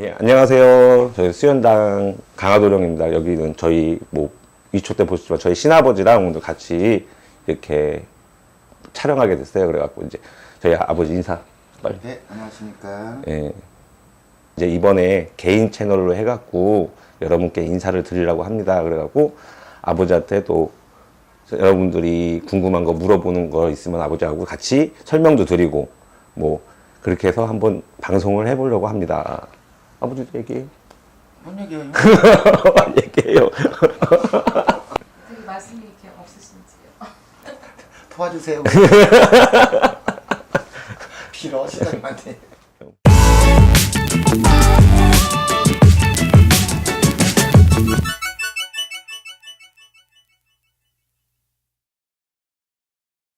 예, 안녕하세요. 저희 수연당 강화도령입니다. 여기는 저희 뭐 위초 때 보시지만 저희 신아버지랑 오늘 같이 이렇게 촬영하게 됐어요. 그래갖고 이제 저희 아버지 인사 빨리. 네, 안녕하십니까. 예. 이제 이번에 개인 채널로 해갖고 여러분께 인사를 드리려고 합니다. 그래갖고 아버지한테 또 여러분들이 궁금한 거 물어보는 거 있으면 아버지하고 같이 설명도 드리고 뭐 그렇게 해서 한번 방송을 해보려고 합니다. 아버지도 얘기해. 뭔 얘기예요? 얘기해요. 말씀이 이렇게 없으신지요? 도와주세요. 빌어 시장님한테.